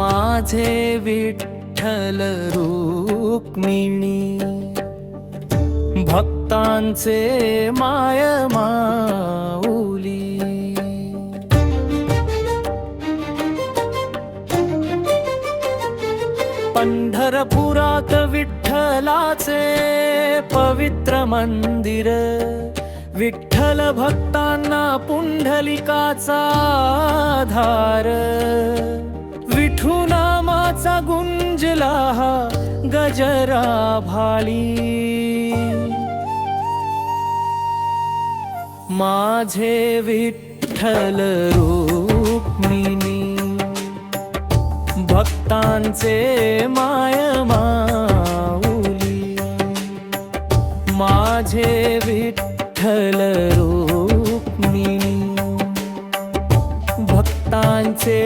माझे विठ्ठल रुक्मिणी भक्तांचे माय माऊली. पंढरपुरात विठ्ठलाचे पवित्र मंदिर विठ्ठल भक्तांना पुंडलिकाचा आधार जराभाळी माझे विठ्ठल रुक्मिणी भक्तांचे माय माऊली। माझे विठ्ठल रुक्मिणी भक्तांचे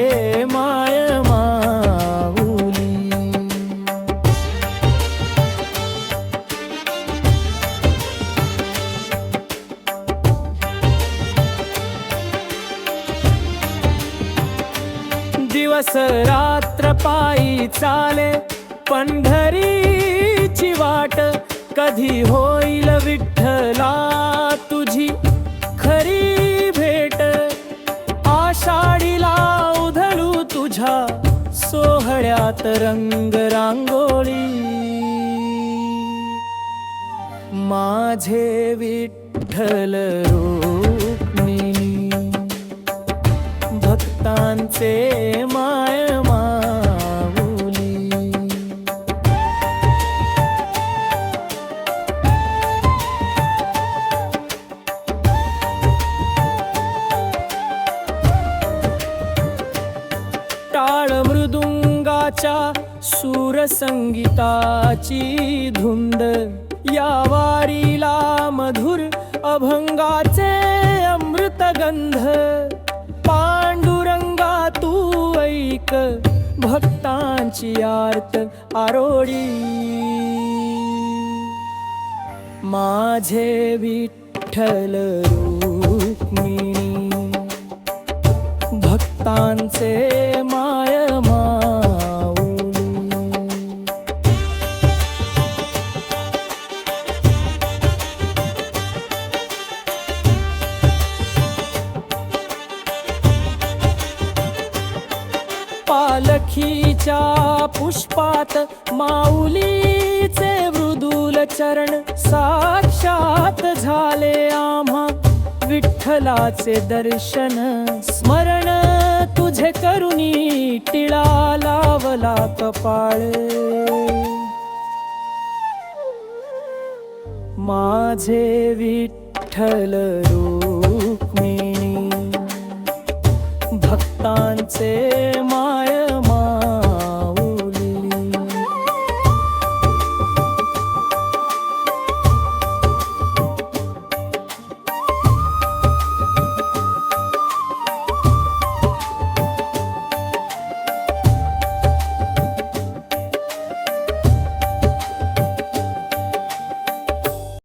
दिवस रात्र पायी चाले पंढरीची वाट कधी होईल विठ्ठला तुझी? खरी भेट आषाढीला उधळू तुझ्या सोहळ्यात रंग रांगोळी. माझे विठ्ठल रो भक्तांचे माय माऊली. टाळ मृदुंगाच्या सूरसंगीताची धुंद. या वारीला मधुर अभंगाचे अमृत भक्तांची आर्त आरोडी. माझे विठ्ठल रुक्मिणी भक्तांचे माय पालखीच्या पुष्पात माऊलीचे मृदुल चरण साक्षात झाले आम्हा. विठ्ठलाचे दर्शन स्मरण तुझे करुणी टिळा लावला कपाळ. माझे विठ्ठल रुक्मिणी भक्तांचे